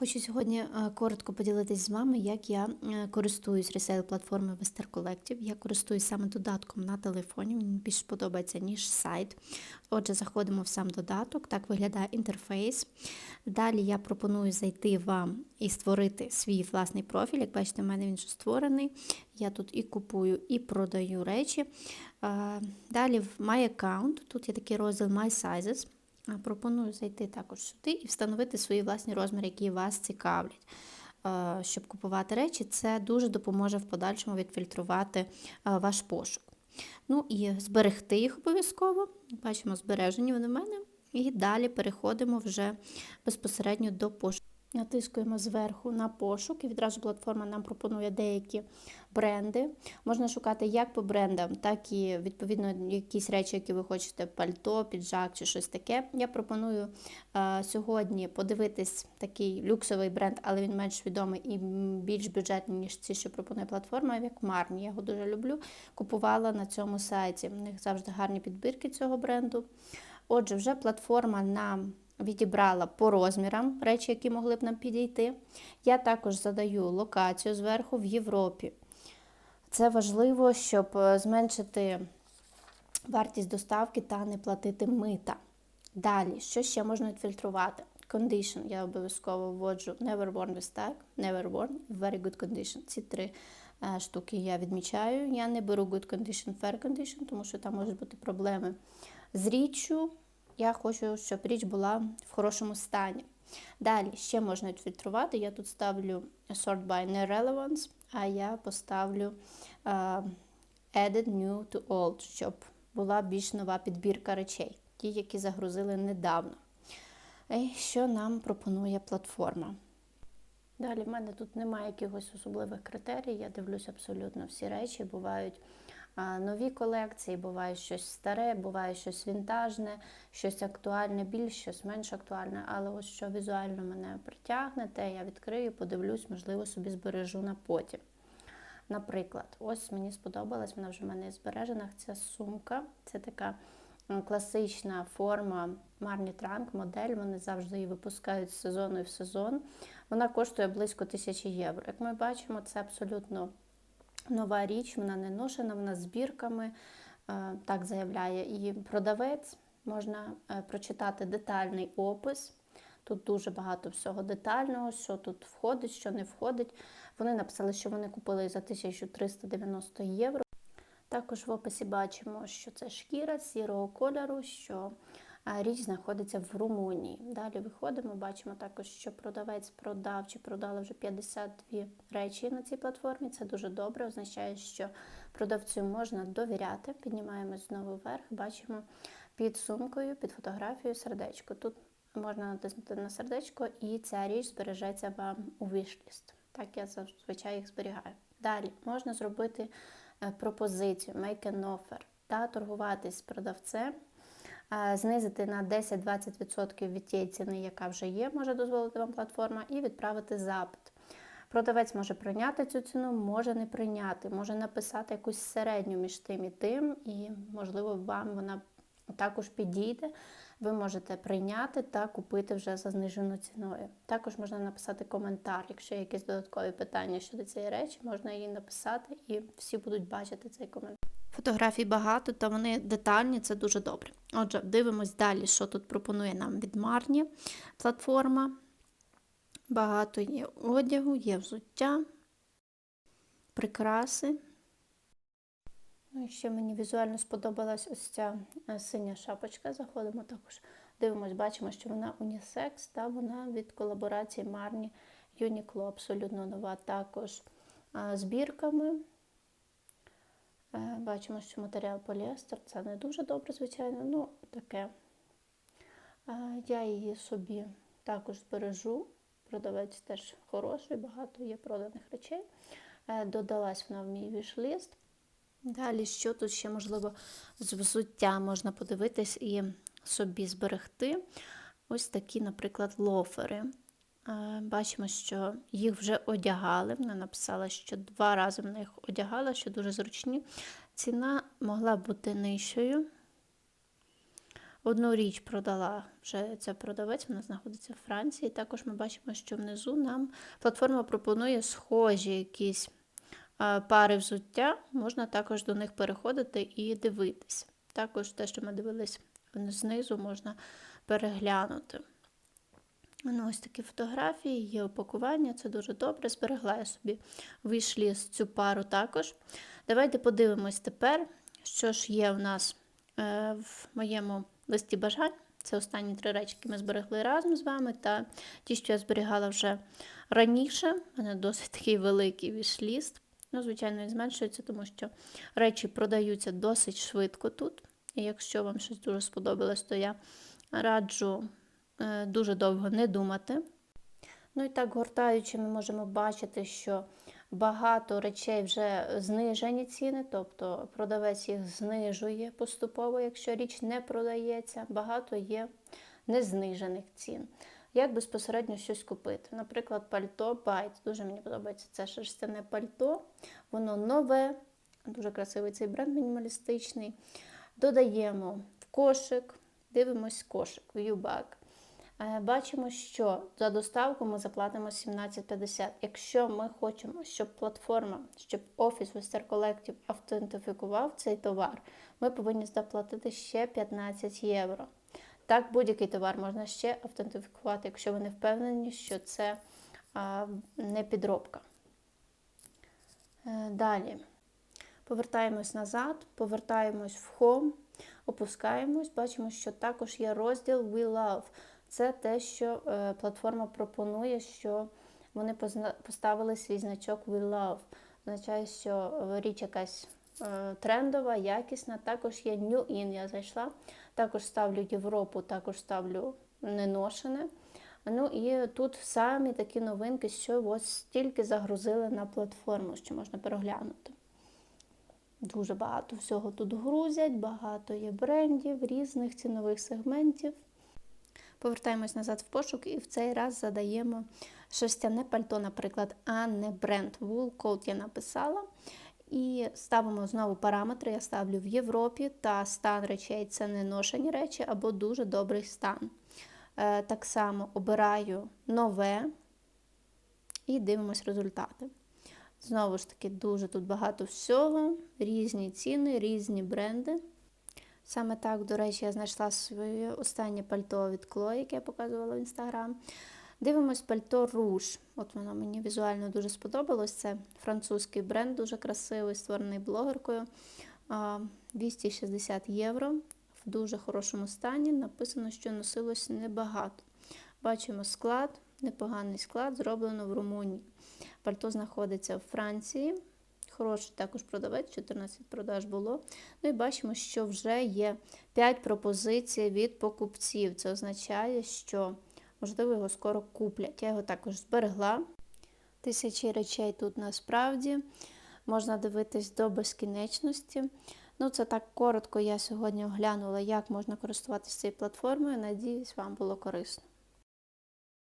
Хочу сьогодні е, коротко поділитись з вами, як я е, користуюсь ресейл платформою Wester Collective. Я користуюсь саме додатком на телефоні, мені більш подобається, ніж сайт. Отже, заходимо в сам додаток, так виглядає інтерфейс. Далі я пропоную зайти вам і створити свій власний профіль. Як бачите, в мене він вже створений. Я тут і купую, і продаю речі. Е, Далі в My Account, тут є такий розділ My Sizes. Пропоную зайти також сюди і встановити свої власні розміри, які вас цікавлять. Щоб купувати речі, це дуже допоможе в подальшому відфільтрувати ваш пошук. Ну і зберегти їх обов'язково. Бачимо, збережені вони в мене. І далі переходимо вже безпосередньо до пошуку. Натискуємо зверху на пошук, і відразу платформа нам пропонує деякі бренди. Можна шукати як по брендам, так і відповідно якісь речі, які ви хочете, пальто, піджак чи щось таке. Я пропоную е, сьогодні подивитись такий люксовий бренд, але він менш відомий і більш бюджетний, ніж ці, що пропонує платформа, як Марні. Я його дуже люблю. Купувала на цьому сайті. У них завжди гарні підбірки цього бренду. Отже, вже платформа нам відібрала по розмірам речі, які могли б нам підійти. Я також задаю локацію зверху в Європі. Це важливо, щоб е, зменшити вартість доставки та не платити мита. Далі, що ще можна відфільтрувати? Condition я обов'язково вводжу Never worn with tag, Never worn, Very good condition. Ці три е, штуки я відмічаю. Я не беру good condition, fair condition, тому що там можуть бути проблеми з річчю. Я хочу, щоб річ була в хорошому стані. Далі ще можна відфільтрувати. Я тут ставлю sort by relevance, а я поставлю uh, added new to old, щоб була більш нова підбірка речей, ті, які загрузили недавно. І що нам пропонує платформа? Далі в мене тут немає якихось особливих критерій. Я дивлюсь абсолютно всі речі. Бувають нові колекції, буває щось старе, буває щось вінтажне, щось актуальне, більш щось менш актуальне. Але ось що візуально мене притягне, те я відкрию, подивлюсь, можливо, собі збережу на потім. Наприклад, ось мені сподобалась, вона вже в мене збережена. Ця сумка. Це така класична форма Марні Транк, модель. Вони завжди її випускають з сезону і в сезон. Вона коштує близько тисячі євро. Як ми бачимо, це абсолютно нова річ, вона не ношена, вона з збірками, так заявляє і продавець. Можна е, прочитати детальний опис. Тут дуже багато всього детального, що тут входить, що не входить. Вони написали, що вони купили за 1390 євро. Також в описі бачимо, що це шкіра сірого кольору, що річ знаходиться в Румунії. Далі виходимо, бачимо також, що продавець продав чи продали вже 52 речі на цій платформі. Це дуже добре, означає, що продавцю можна довіряти. Піднімаємось знову вверх, бачимо під сумкою, під фотографією сердечко. Тут можна натиснути на сердечко, і ця річ збережеться вам у вішліст. Так я зазвичай їх зберігаю. Далі можна зробити пропозицію, make an offer та торгуватись з продавцем, знизити на 10-20% від тієї ціни, яка вже є, може дозволити вам платформа, і відправити запит. Продавець може прийняти цю ціну, може не прийняти, може написати якусь середню між тим і тим, і, можливо, вам вона також підійде. Ви можете прийняти та купити вже за знижену ціною. Також можна написати коментар, якщо є якісь додаткові питання щодо цієї речі, можна її написати, і всі будуть бачити цей коментар. Фотографій багато, та вони детальні, це дуже добре. Отже, дивимось далі, що тут пропонує нам від Марні платформа. Багато є одягу, є взуття, прикраси. Ну, і ще мені візуально сподобалась ось ця синя шапочка. Заходимо також, дивимось, бачимо, що вона унісекс, та вона від колаборації Марні Uniqlo, абсолютно нова. Також збірками. Бачимо, що матеріал поліестер, це не дуже добре, звичайно, ну таке. Я її собі також збережу. Продавець теж хороший, багато є проданих речей. Додалась вона в мій вішліст. Далі, що тут ще, можливо, з взуття можна подивитись і собі зберегти. Ось такі, наприклад, лофери. Бачимо, що їх вже одягали. Вона написала, що два рази в них одягала, що дуже зручні. Ціна могла бути нижчою. Одну річ продала вже ця продавець, вона знаходиться в Франції. Також ми бачимо, що внизу нам платформа пропонує схожі якісь пари взуття. Можна також до них переходити і дивитись. Також те, що ми дивились знизу, можна переглянути. Ну, ось такі фотографії, є опакування, це дуже добре. Зберегла я собі вийшлі з цю пару також. Давайте подивимось тепер, що ж є в нас е, в моєму листі бажань. Це останні три речі, які ми зберегли разом з вами. Та ті, що я зберігала вже раніше. У мене досить такий великий вішліст. Ну, звичайно, він зменшується, тому що речі продаються досить швидко тут. І якщо вам щось дуже сподобалось, то я раджу дуже довго не думати. Ну і так, гортаючи, ми можемо бачити, що багато речей вже знижені ціни, тобто продавець їх знижує поступово, якщо річ не продається. Багато є незнижених цін. Як безпосередньо щось купити? Наприклад, пальто Байт. Дуже мені подобається це шерстяне пальто. Воно нове, дуже красивий цей бренд мінімалістичний. Додаємо в кошик, дивимось кошик, Viewback. Е, Бачимо, що за доставку ми заплатимо 17,50. Якщо ми хочемо, щоб платформа, щоб офіс Western Collective автентифікував цей товар, ми повинні заплатити ще 15 євро. Так, будь-який товар можна ще автентифікувати, якщо ви не впевнені, що це а, не підробка. Е, Далі повертаємось назад, повертаємось в Home, опускаємось, бачимо, що також є розділ We Love. Це те, що е, платформа пропонує, що вони поставили свій значок We Love. Означає, що річ якась е, трендова, якісна. Також є New In, я зайшла. Також ставлю Європу, також ставлю неношене. Ну і тут самі такі новинки, що ось тільки загрузили на платформу, що можна переглянути. Дуже багато всього тут грузять, багато є брендів, різних цінових сегментів. Повертаємось назад в пошук і в цей раз задаємо шерстяне пальто, наприклад, а не бренд. Wool Coat я написала. І ставимо знову параметри. Я ставлю в Європі та стан речей це не ношені речі або дуже добрий стан. Е, Так само обираю нове і дивимось результати. Знову ж таки, дуже тут багато всього, різні ціни, різні бренди. Саме так, до речі, я знайшла своє останнє пальто від Chloe, яке я показувала в інстаграм. Дивимось пальто Rouge. От воно мені візуально дуже сподобалось. Це французький бренд, дуже красивий, створений блогеркою. 260 євро. В дуже хорошому стані. Написано, що носилось небагато. Бачимо склад, непоганий склад, зроблено в Румунії. Пальто знаходиться в Франції. Хороший також продавець, 14 продаж було. Ну і бачимо, що вже є 5 пропозицій від покупців. Це означає, що, можливо, його скоро куплять. Я його також зберегла. Тисячі речей тут насправді. Можна дивитись до безкінечності. Ну, це так коротко. Я сьогодні оглянула, як можна користуватися цією платформою. Надіюсь, вам було корисно.